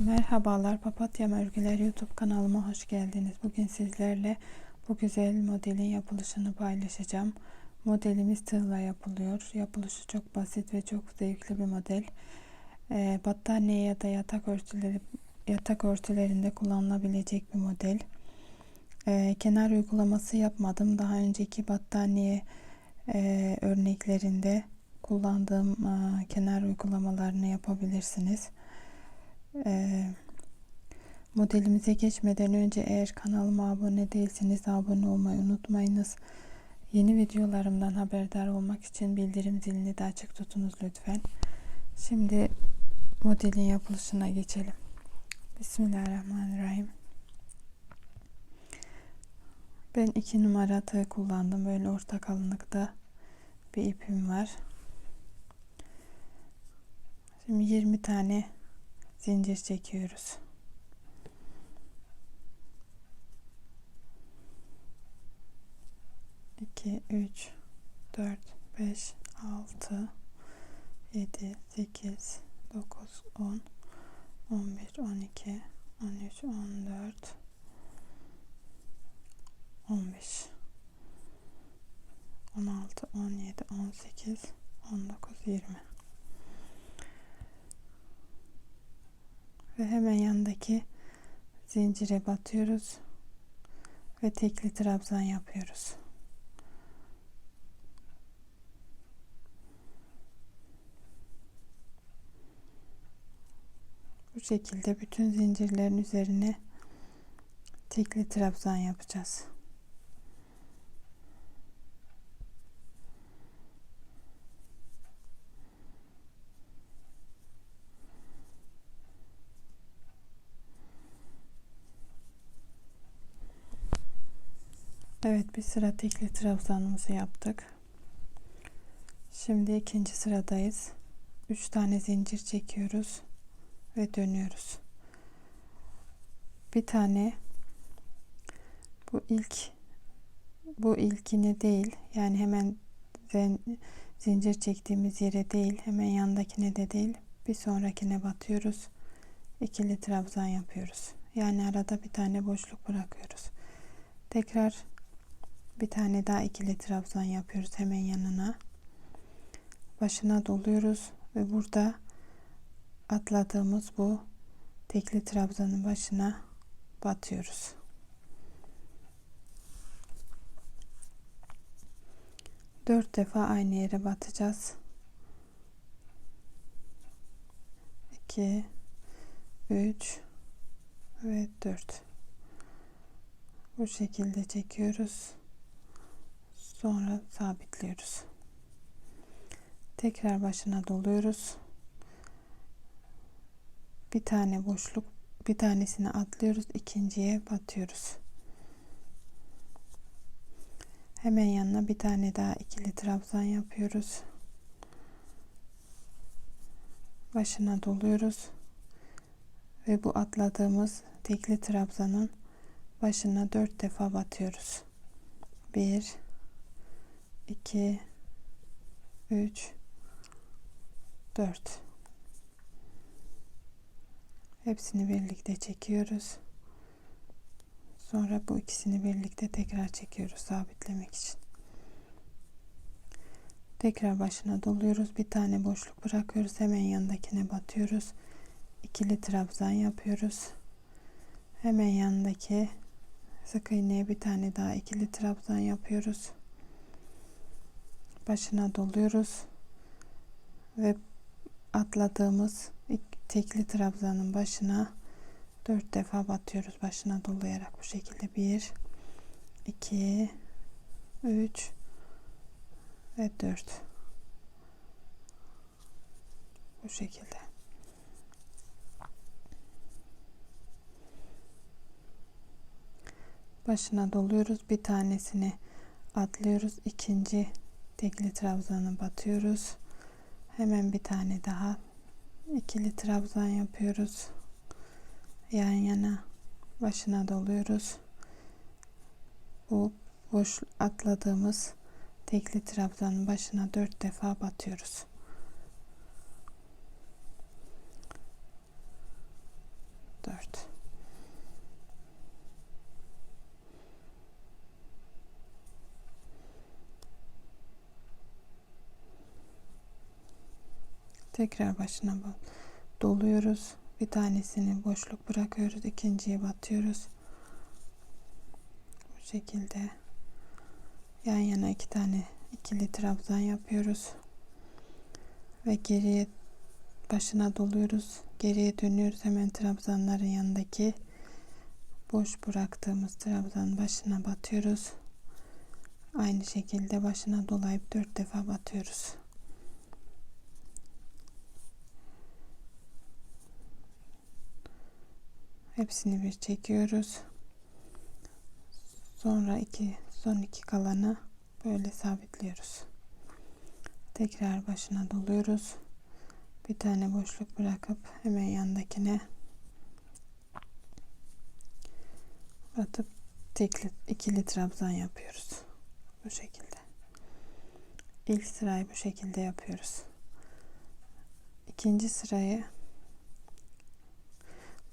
Merhabalar Papatya Örgüler YouTube kanalıma hoş geldiniz. Bugün sizlerle bu güzel modelin yapılışını paylaşacağım. Modelimiz tığla yapılıyor. Yapılışı çok basit ve çok zevkli bir model. Ee, battaniye ya da yatak örtüleri yatak örtülerinde kullanılabilecek bir model. Ee, kenar uygulaması yapmadım. Daha önceki battaniye e, örneklerinde kullandığım e, kenar uygulamalarını yapabilirsiniz. Ee, modelimize geçmeden önce eğer kanalıma abone değilseniz abone olmayı unutmayınız. Yeni videolarımdan haberdar olmak için bildirim zilini de açık tutunuz lütfen. Şimdi modelin yapılışına geçelim. Bismillahirrahmanirrahim. Ben iki numara tığ kullandım. Böyle orta kalınlıkta bir ipim var. Şimdi 20 tane zincir çekiyoruz. İki, üç, dört, beş, altı, yedi, sekiz, dokuz, on, on bir, on iki, on üç, on dört, on beş. 16, 17, 18, 19, 20. ve hemen yanındaki zincire batıyoruz ve tekli trabzan yapıyoruz. Bu şekilde bütün zincirlerin üzerine tekli trabzan yapacağız. Evet bir sıra tekli trabzanımızı yaptık. Şimdi ikinci sıradayız. 3 tane zincir çekiyoruz ve dönüyoruz. Bir tane bu ilk bu ilkini değil yani hemen zincir çektiğimiz yere değil hemen yandakine de değil bir sonrakine batıyoruz. İkili trabzan yapıyoruz. Yani arada bir tane boşluk bırakıyoruz. Tekrar bir tane daha ikili trabzan yapıyoruz hemen yanına. Başına doluyoruz ve burada atladığımız bu tekli trabzanın başına batıyoruz. Dört defa aynı yere batacağız. 2 3 ve 4 bu şekilde çekiyoruz sonra sabitliyoruz tekrar başına doluyoruz. Bir tane boşluk bir tanesini atlıyoruz ikinciye batıyoruz. Hemen yanına bir tane daha ikili trabzan yapıyoruz. Başına doluyoruz. Ve bu atladığımız tekli trabzanın başına dört defa batıyoruz. 1 2 3 4 hepsini birlikte çekiyoruz. Sonra bu ikisini birlikte tekrar çekiyoruz sabitlemek için. Tekrar başına doluyoruz. Bir tane boşluk bırakıyoruz. Hemen yanındakine batıyoruz. İkili trabzan yapıyoruz. Hemen yanındaki sık iğneye bir tane daha ikili trabzan yapıyoruz başına doluyoruz. Ve atladığımız tekli trabzanın başına dört defa batıyoruz başına dolayarak bu şekilde. Bir iki üç ve dört. Bu şekilde. Başına doluyoruz. Bir tanesini atlıyoruz. İkinci tekli trabzanı batıyoruz. Hemen bir tane daha ikili trabzan yapıyoruz. Yan yana başına doluyoruz. Bu boş atladığımız tekli trabzanın başına dört defa batıyoruz. 4 Tekrar başına ba- doluyoruz. Bir tanesini boşluk bırakıyoruz. ikinciye batıyoruz. Bu şekilde yan yana iki tane ikili trabzan yapıyoruz. Ve geriye başına doluyoruz. Geriye dönüyoruz. Hemen trabzanların yanındaki boş bıraktığımız trabzan başına batıyoruz. Aynı şekilde başına dolayıp dört defa batıyoruz. Hepsini bir çekiyoruz. Sonra iki son iki kalanı böyle sabitliyoruz. Tekrar başına doluyoruz. Bir tane boşluk bırakıp hemen yandakine batıp tekli ikili trabzan yapıyoruz. Bu şekilde. İlk sırayı bu şekilde yapıyoruz. İkinci sırayı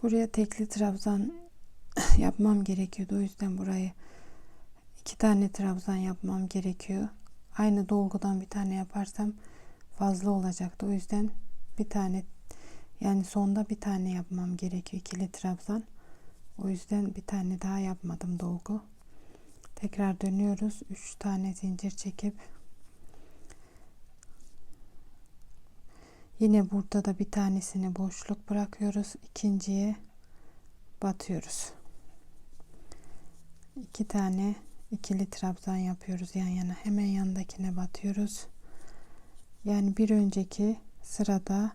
buraya tekli trabzan yapmam gerekiyordu. O yüzden burayı iki tane trabzan yapmam gerekiyor. Aynı dolgudan bir tane yaparsam fazla olacaktı. O yüzden bir tane yani sonda bir tane yapmam gerekiyor ikili trabzan. O yüzden bir tane daha yapmadım dolgu. Tekrar dönüyoruz. 3 tane zincir çekip yine burada da bir tanesini boşluk bırakıyoruz. İkinciye batıyoruz. İki tane ikili trabzan yapıyoruz yan yana. Hemen yandakine batıyoruz. Yani bir önceki sırada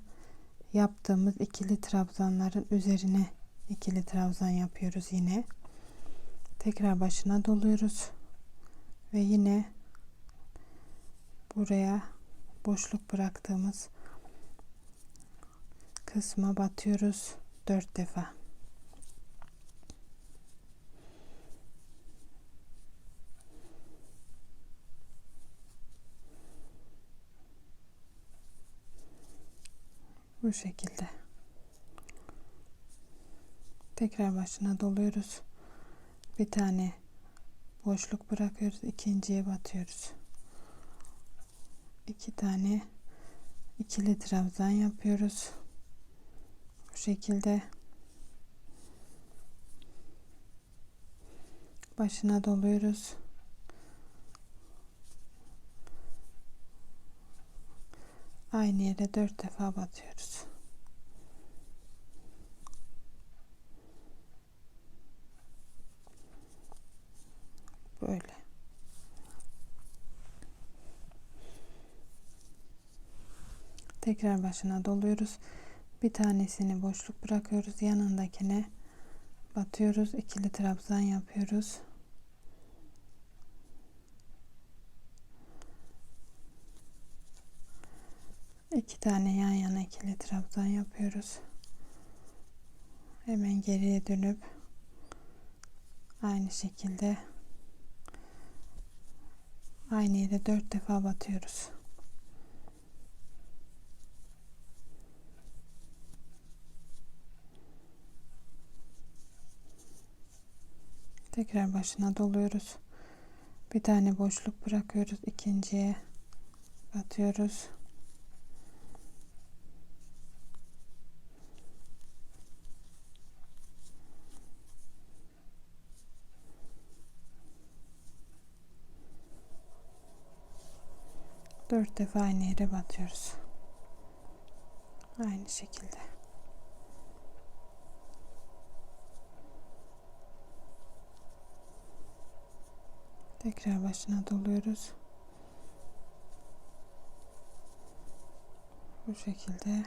yaptığımız ikili trabzanların üzerine ikili trabzan yapıyoruz yine. Tekrar başına doluyoruz. Ve yine buraya boşluk bıraktığımız kısma batıyoruz 4 defa. Bu şekilde. Tekrar başına doluyoruz. Bir tane boşluk bırakıyoruz. ikinciye batıyoruz. İki tane ikili trabzan yapıyoruz. Bu şekilde başına doluyoruz. Aynı yere dört defa batıyoruz. Böyle. Tekrar başına doluyoruz. Bir tanesini boşluk bırakıyoruz. Yanındakine batıyoruz. ikili trabzan yapıyoruz. İki tane yan yana ikili trabzan yapıyoruz. Hemen geriye dönüp aynı şekilde aynı yere dört defa batıyoruz. Tekrar başına doluyoruz. Bir tane boşluk bırakıyoruz. ikinciye batıyoruz. Dört defa aynı yere batıyoruz. Aynı şekilde. Tekrar başına doluyoruz. Bu şekilde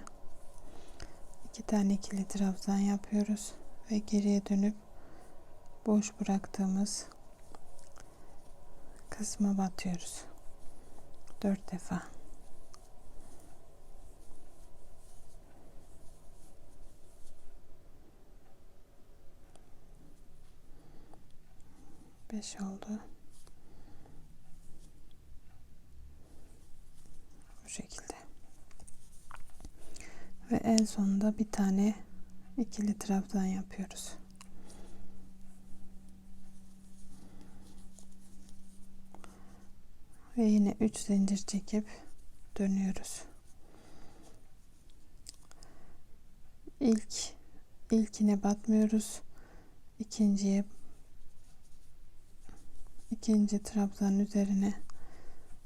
iki tane ikili trabzan yapıyoruz ve geriye dönüp boş bıraktığımız kısma batıyoruz. Dört defa. Beş oldu. Bu şekilde. Ve en sonunda bir tane ikili trabzan yapıyoruz. Ve yine 3 zincir çekip dönüyoruz. İlk ilkine batmıyoruz. İkinciye ikinci trabzan üzerine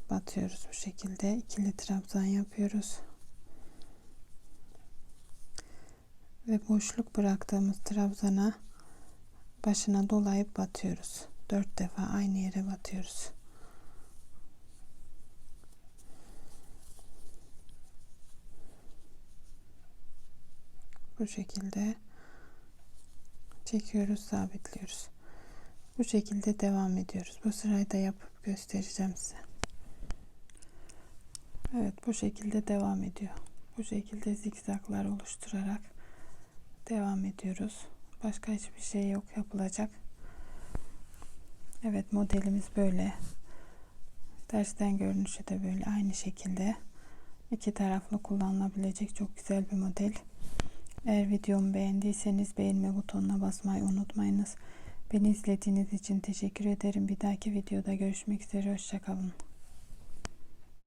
batıyoruz bu şekilde ikili trabzan yapıyoruz. Ve boşluk bıraktığımız trabzana başına dolayıp batıyoruz. Dört defa aynı yere batıyoruz. Bu şekilde çekiyoruz, sabitliyoruz. Bu şekilde devam ediyoruz. Bu sırayı da yapıp göstereceğim size. Evet, bu şekilde devam ediyor. Bu şekilde zikzaklar oluşturarak devam ediyoruz. Başka hiçbir şey yok yapılacak. Evet, modelimiz böyle. Tersten görünüşü de böyle aynı şekilde. iki taraflı kullanılabilecek çok güzel bir model. Eğer videomu beğendiyseniz beğenme butonuna basmayı unutmayınız. Beni izlediğiniz için teşekkür ederim. Bir dahaki videoda görüşmek üzere. Hoşçakalın.